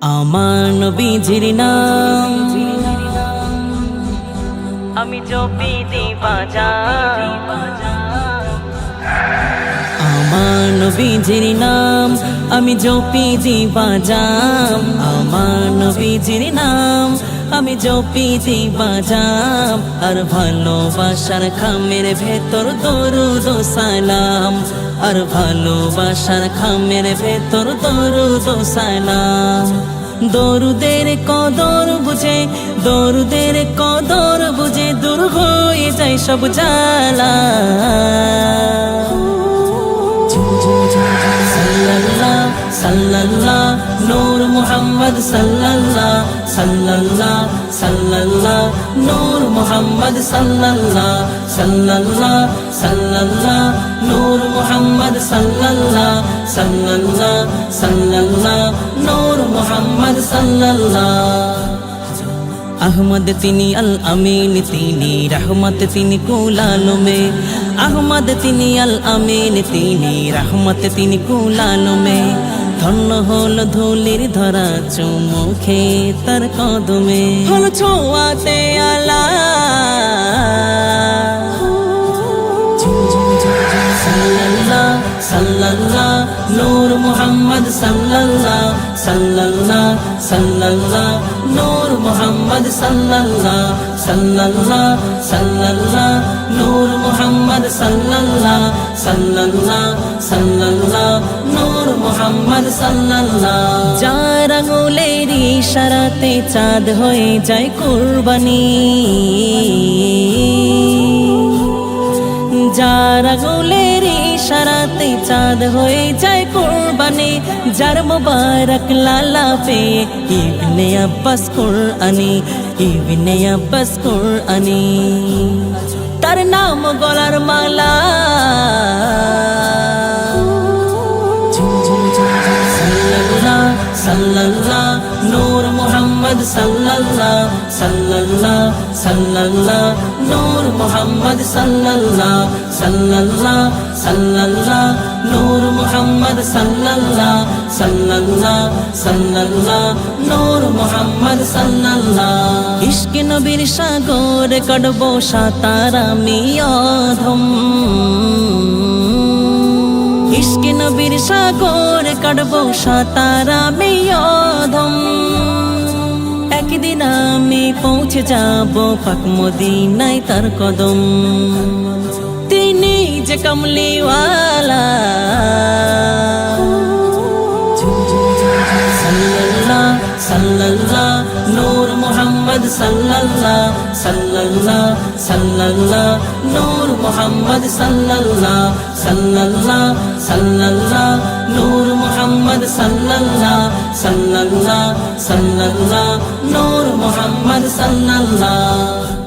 আমার নবীজির নাম। আমি জপি দি বাজার আমার নবীজির নাম আমি জপি বাজাম আমার নবীজির নাম আমি জপি দি বাজাম, আর ভালোবাসার খামের ভেতর দরুদ সালাম। আর ভালোবাসার খামের ভেতর দরুদ সালাম। দরুদের কদর বুঝে, দরুদের কদর বুঝে দূর হয়ে যায় সব জ্বালা। সাল্লাল্লাহ সাল্লাল্লাহ, নূর মুহাম্মদ সাল্লাল্লাহ। সাল্লাল্লাহ সাল্লাল্লাহ, নূর মুহাম্মদ সাল্লাল্লাহ সাল্লাল্লাহ সাল্লাল্লাহ, নূর মুহাম্মদ সাল্লাল্লাহ সাল্লাল্লাহ সাল্লাল্লাহ, নূর মুহাম্মদ সাল্লাল্লাহ। আহমদ তিনি আল আমিন তিনি রহমত, তিনি কুলালমে আহমদ তিনি আল আমিন তিনি রহমত, তিনি কুলালমে ধন্য হল ধুলির ধরা চুমুখে তার কদমে হল ছোঁয়াতে আলা সাল্লাল্লাহ সাল্লাল্লাহ নূর মুহাম্মদ সাল্লাল্লাহ সাল্লাল্লাহ সাল্লাল্লাহ। নূর মুহাম্মদ সাল্লাল্লাহ সাল্লাল্লাহ সাল্লাল্লাহ। নূর মুহাম্মদ সাল্লাল্লাহ সাল্লাল্লাহ সাল্লাল্লাহ। নূর মুহাম্মদ সাল্লাল্লাহ। যার আঙুলের ইশারাতে চাঁদ হয়ে যায় কুরবানি। যার আঙুলের ইশারাতে চাঁদ হয়ে যায় কোরবানি যার মোবারক লালা পে ইবনে আব্বাস কোরআনি ইবনে আব্বাস কোরআনি। তার নাম গলার মালা। সাল্লাল্লাহ নূর মুহাম্মদ সাল্লাল্লাহ সাল্লাল্লাহ সাল্লাল্লাহ। নূর মুহাম্মদ সাল্লাল্লাহ সাল্লাল্লাহ সাল্লাল্লাহ। নূর মুহাম্মদ সাল্লাল্লাহ সাল্লাল্লাহ সাল্লাল্লাহ। নূর মুহাম্মদ সাল্লাল্লাহ। ইশক নবীর সাগর কাটবো সাঁতার আমি অধম। ইশকে নবীর সাগর কাটবো সাঁতার আমি একদিন আমি পৌঁছে যাব পাক মদিনায় তার কদম। তিনি যে কমলিওয়ালা। সাল্লাল্লাহ, নূর মুহাম্মদ সাল্লাল্লাহ সাল্লাল্লাহ সাল্লাল্লাহ, নূর মুহাম্মদ সাল্লাল্লাহ সাল্লাল্লাহ সাল্লাল্লাহ, নূর মুহাম্মদ সাল্লাল্লাহ সাল্লাল্লাহ সাল্লাল্লাহ নূর মোহাম্মদ সাল্লাল্লাহ।